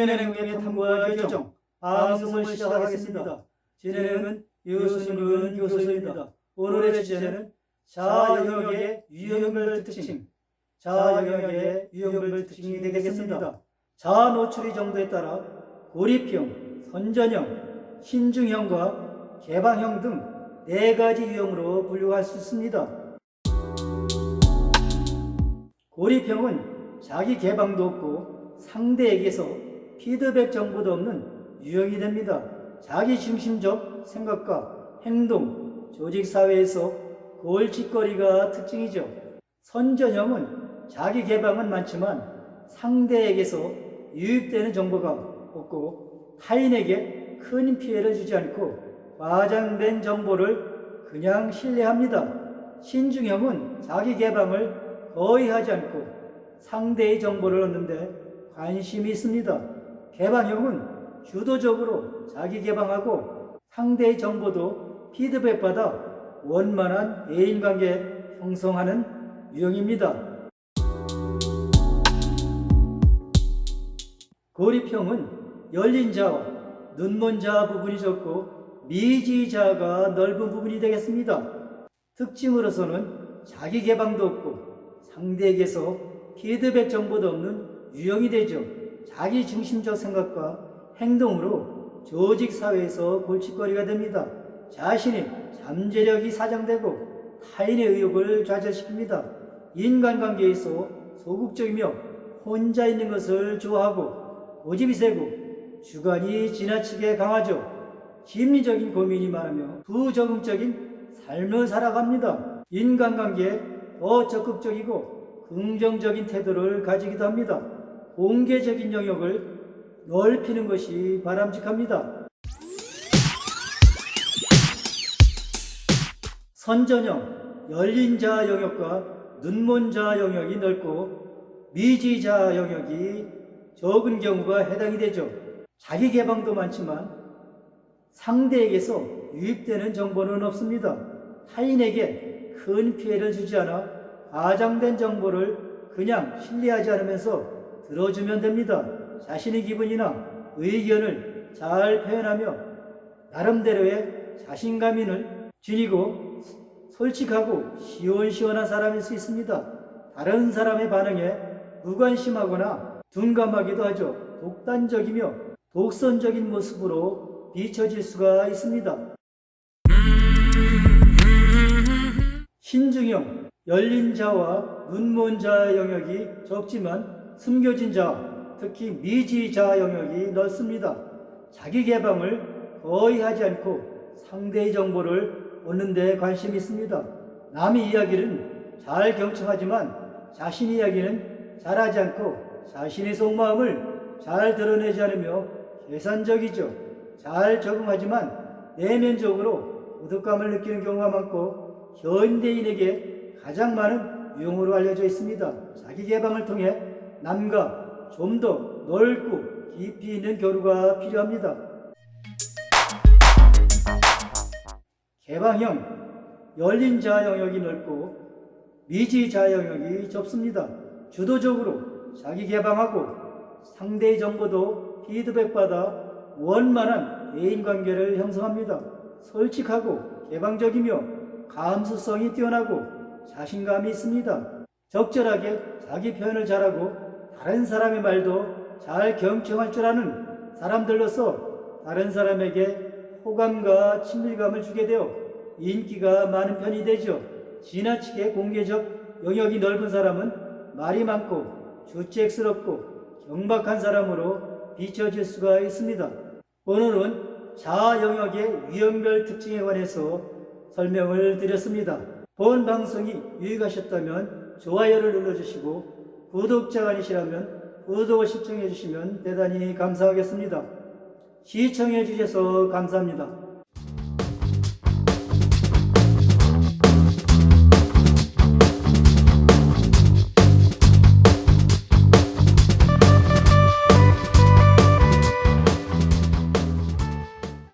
인간의 능력의 탐구와 교정, 방송을 시작하겠습니다. 진행은 유순근 교수입니다. 오늘의 주제는 자영역의 유형별 특징, 자영역의 유형별 특징이 되겠습니다. 자 노출이 정도에 따라 고립형, 선전형, 신중형과 개방형 등 네 가지 유형으로 분류할 수 있습니다. 고립형은 자기 개방도 없고 상대에게서 피드백 정보도 없는 유형이 됩니다. 자기 중심적 생각과 행동, 조직 사회에서 골칫거리가 특징이죠. 선전형은 자기 개방은 많지만 상대에게서 유입되는 정보가 없고 타인에게 큰 피해를 주지 않고 과장된 정보를 그냥 신뢰합니다. 신중형은 자기 개방을 거의 하지 않고 상대의 정보를 얻는데 관심이 있습니다. 개방형은 주도적으로 자기 개방하고 상대의 정보도 피드백받아 원만한 대인관계 형성하는 유형입니다. 고립형은 열린 자와 눈먼 자 부분이 적고 미지자가 넓은 부분이 되겠습니다. 특징으로서는 자기 개방도 없고 상대에게서 피드백 정보도 없는 유형이 되죠. 자기 중심적 생각과 행동으로 조직 사회에서 골칫거리가 됩니다. 자신의 잠재력이 사장되고 타인의 의욕을 좌절시킵니다. 인간관계에서 소극적이며 혼자 있는 것을 좋아하고 고집이 세고 주관이 지나치게 강하죠. 심리적인 고민이 많으며 부적응적인 삶을 살아갑니다. 인간관계에 더 적극적이고 긍정적인 태도를 가지기도 합니다. 공개적인 영역을 넓히는 것이 바람직합니다. 선전형, 열린 자 영역과 눈먼 자 영역이 넓고 미지자 영역이 적은 경우가 해당이 되죠. 자기 개방도 많지만 상대에게서 유입되는 정보는 없습니다. 타인에게 큰 피해를 주지 않아 과장된 정보를 그냥 신뢰하지 않으면서 들어주면 됩니다. 자신의 기분이나 의견을 잘 표현하며 나름대로의 자신감을 지니고 솔직하고 시원시원한 사람일 수 있습니다. 다른 사람의 반응에 무관심하거나 둔감하기도 하죠. 독단적이며 독선적인 모습으로 비춰질 수가 있습니다. 신중형, 열린 자와 눈먼 자 영역이 적지만 숨겨진 자, 특히 미지자 영역이 넓습니다. 자기 개방을 거의 하지 않고 상대의 정보를 얻는 데 관심이 있습니다. 남의 이야기는 잘 경청하지만 자신 이야기는 잘하지 않고 자신의 속마음을 잘 드러내지 않으며 계산적이죠. 잘 적응하지만 내면적으로 고독감을 느끼는 경우가 많고 현대인에게 가장 많은 유형으로 알려져 있습니다. 자기 개방을 통해 남과 좀 더 넓고 깊이 있는 교류가 필요합니다. 개방형, 열린 자 영역이 넓고 미지 자 영역이 좁습니다. 주도적으로 자기 개방하고 상대의 정보도 피드백받아 원만한 대인 관계를 형성합니다. 솔직하고 개방적이며 감수성이 뛰어나고 자신감이 있습니다. 적절하게 자기 표현을 잘하고 다른 사람의 말도 잘 경청할 줄 아는 사람들로서 다른 사람에게 호감과 친밀감을 주게 되어 인기가 많은 편이 되죠. 지나치게 공개적 영역이 넓은 사람은 말이 많고 주책스럽고 경박한 사람으로 비춰질 수가 있습니다. 오늘은 자아 영역의 유형별 특징에 관해서 설명을 드렸습니다. 본 방송이 유익하셨다면 좋아요를 눌러주시고 구독자가 아니시라면 구독을 신청해 주시면 대단히 감사하겠습니다. 시청해 주셔서 감사합니다.